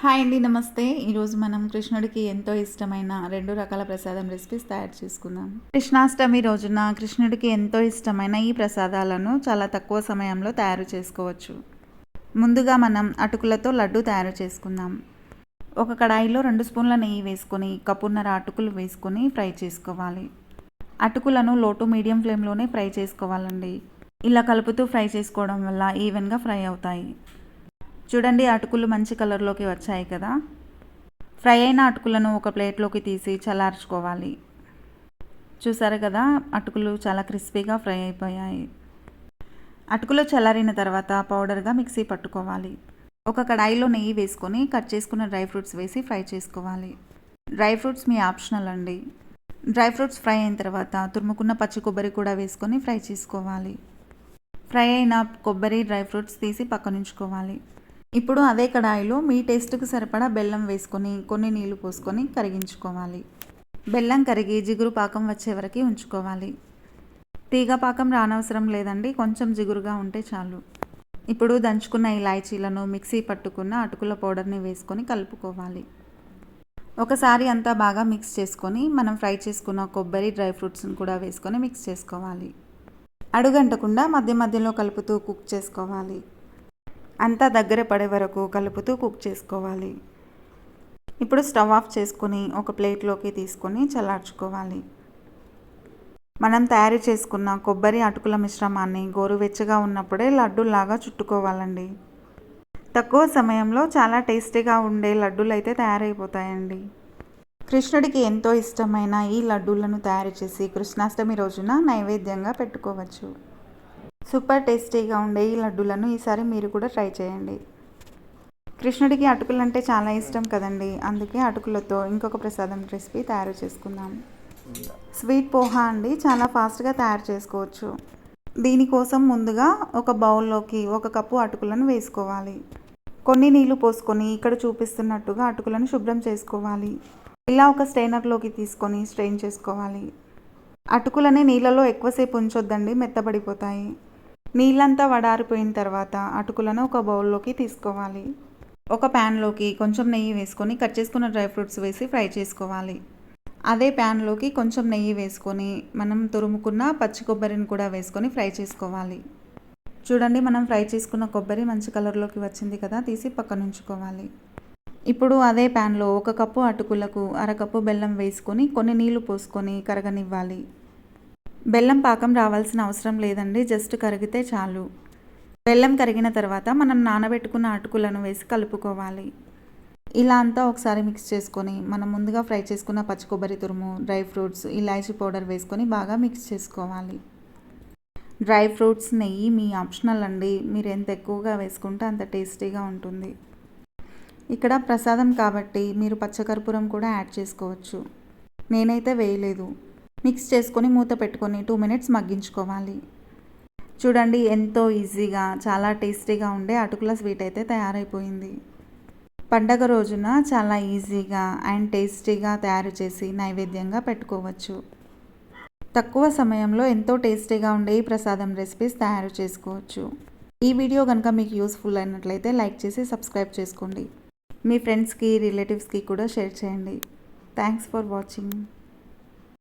Hi అండి నమస్తే. ఈరోజు మనం కృష్ణుడికి ఎంతో ఇష్టమైన రెండు రకాల ప్రసాదం రెసిపీస్ తయారు చేసుకుందాం. కృష్ణాష్టమి రోజున కృష్ణుడికి ఎంతో ఇష్టమైన ఈ ప్రసాదాలను చాలా తక్కువ సమయంలో తయారు చేసుకోవచ్చు. ముందుగా మనం అటుకులతో లడ్డు తయారు చేసుకుందాం. ఒక కడాయిలో రెండు స్పూన్ల నెయ్యి వేసుకొని కప్పున్నర అటుకులు వేసుకొని ఫ్రై చేసుకోవాలి. అటుకులను లోటు మీడియం ఫ్లేమ్లోనే ఫ్రై చేసుకోవాలండి. ఇలా కలుపుతూ ఫ్రై చేసుకోవడం వల్ల ఈవెన్గా ఫ్రై అవుతాయి. చూడండి అటుకులు మంచి కలర్లోకి వచ్చాయి కదా. ఫ్రై అయిన అటుకులను ఒక ప్లేట్లోకి తీసి చల్లార్చుకోవాలి. చూసారు కదా అటుకులు చాలా క్రిస్పీగా ఫ్రై అయిపోయాయి. అటుకులు చల్లారిన తర్వాత పౌడర్గా మిక్సీ పట్టుకోవాలి. ఒక కడాయిలో నెయ్యి వేసుకొని కట్ చేసుకున్న డ్రై ఫ్రూట్స్ వేసి ఫ్రై చేసుకోవాలి. డ్రై ఫ్రూట్స్ మీ ఆప్షనల్ అండి. డ్రై ఫ్రూట్స్ ఫ్రై అయిన తర్వాత తురుముకున్న పచ్చి కొబ్బరి కూడా వేసుకొని ఫ్రై చేసుకోవాలి. ఫ్రై అయిన కొబ్బరి డ్రై ఫ్రూట్స్ తీసి పక్కనుంచుకోవాలి. ఇప్పుడు అదే కడాయిలో మీ టేస్ట్కి సరిపడా బెల్లం వేసుకొని కొన్ని నీళ్ళు పోసుకొని కరిగించుకోవాలి. బెల్లం కరిగి జిగురు పాకం వచ్చే వరకు ఉంచుకోవాలి. తీగ పాకం రానవసరం లేదండి కొంచెం జిగురుగా ఉంటే చాలు. ఇప్పుడు దంచుకున్న ఇలాయచీలను మిక్సీ పట్టుకున్న అటుకుల పౌడర్ని వేసుకొని కలుపుకోవాలి. ఒకసారి అంతా బాగా మిక్స్ చేసుకొని మనం ఫ్రై చేసుకున్న కొబ్బరి డ్రై ఫ్రూట్స్ని కూడా వేసుకొని మిక్స్ చేసుకోవాలి. అడుగంటకుండా మధ్య మధ్యలో కలుపుతూ కుక్ చేసుకోవాలి. అంతా దగ్గర పడే వరకు కలుపుతూ కుక్ చేసుకోవాలి. ఇప్పుడు స్టవ్ ఆఫ్ చేసుకొని ఒక ప్లేట్లోకి తీసుకొని చల్లార్చుకోవాలి. మనం తయారు చేసుకున్న కొబ్బరి అటుకుల మిశ్రమాన్ని గోరువెచ్చగా ఉన్నప్పుడే లడ్డూలాగా చుట్టుకోవాలండి. తక్కువ సమయంలో చాలా టేస్టీగా ఉండే లడ్డూలు అయితే తయారైపోతాయండి. కృష్ణుడికి ఎంతో ఇష్టమైన ఈ లడ్డూలను తయారు చేసి కృష్ణాష్టమి రోజున నైవేద్యంగా పెట్టుకోవచ్చు. సూపర్ టేస్టీగా ఉండే ఈ లడ్డూలను ఈసారి మీరు కూడా ట్రై చేయండి. కృష్ణుడికి అటుకులు అంటే చాలా ఇష్టం కదండి. అందుకే అటుకులతో ఇంకొక ప్రసాదం రెసిపీ తయారు చేసుకుందాం. స్వీట్ పోహా అండి చాలా ఫాస్ట్గా తయారు చేసుకోవచ్చు. దీనికోసం ముందుగా ఒక బౌల్లోకి ఒక కప్పు అటుకులను వేసుకోవాలి. కొన్ని నీళ్ళు పోసుకొని ఇక్కడ చూపిస్తున్నట్టుగా అటుకులను శుభ్రం చేసుకోవాలి. ఇలా ఒక స్ట్రైనర్లోకి తీసుకొని స్ట్రెయిన్ చేసుకోవాలి. అటుకులని నీళ్ళలో ఎక్కువసేపు ఉంచొద్దండి మెత్తబడిపోతాయి. నీళ్ళంతా వడారిపోయిన తర్వాత అటుకులను ఒక బౌల్లోకి తీసుకోవాలి. ఒక ప్యాన్లోకి కొంచెం నెయ్యి వేసుకొని కట్ చేసుకున్న డ్రై ఫ్రూట్స్ వేసి ఫ్రై చేసుకోవాలి. అదే ప్యాన్లోకి కొంచెం నెయ్యి వేసుకొని మనం తురుముకున్న పచ్చి కొబ్బరిని కూడా వేసుకొని ఫ్రై చేసుకోవాలి. చూడండి మనం ఫ్రై చేసుకున్న కొబ్బరి మంచి కలర్లోకి వచ్చింది కదా తీసి పక్కన ఉంచుకోవాలి. ఇప్పుడు అదే ప్యాన్లో ఒక కప్పు అటుకులకు అరకప్పు బెల్లం వేసుకొని కొన్ని నీళ్ళు పోసుకొని కరగనివ్వాలి. బెల్లం పాకం రావాల్సిన అవసరం లేదండి జస్ట్ కరిగితే చాలు. బెల్లం కరిగిన తర్వాత మనం నానబెట్టుకున్న అటుకులను వేసి కలుపుకోవాలి. ఇలా అంతా ఒకసారి మిక్స్ చేసుకొని మనం ముందుగా ఫ్రై చేసుకున్న పచ్చి కొబ్బరి తురుము డ్రై ఫ్రూట్స్ ఇలాచీ పౌడర్ వేసుకొని బాగా మిక్స్ చేసుకోవాలి. డ్రై ఫ్రూట్స్ నెయ్యి మీ ఆప్షనల్ అండి. మీరు ఎంత ఎక్కువగా వేసుకుంటే అంత టేస్టీగా ఉంటుంది. ఇక్కడ ప్రసాదం కాబట్టి మీరు పచ్చకర్పూరం కూడా యాడ్ చేసుకోవచ్చు. నేనైతే వేయలేదు. మిక్స్ చేసుకొని మూత పెట్టుకొని టూ మినిట్స్ మగ్గించుకోవాలి. చూడండి ఎంతో ఈజీగా చాలా టేస్టీగా ఉండే అటుకుల స్వీట్ అయితే తయారైపోయింది. పండగ రోజున చాలా ఈజీగా అండ్ టేస్టీగా తయారు చేసి నైవేద్యంగా పెట్టుకోవచ్చు. తక్కువ సమయంలో ఎంతో టేస్టీగా ఉండే ఈ ప్రసాదం రెసిపీస్ తయారు చేసుకోవచ్చు. ఈ వీడియో కనుక మీకు యూస్ఫుల్ అయినట్లయితే లైక్ చేసి సబ్స్క్రైబ్ చేసుకోండి. మీ ఫ్రెండ్స్కి రిలేటివ్స్కి కూడా షేర్ చేయండి. Thanks for watching.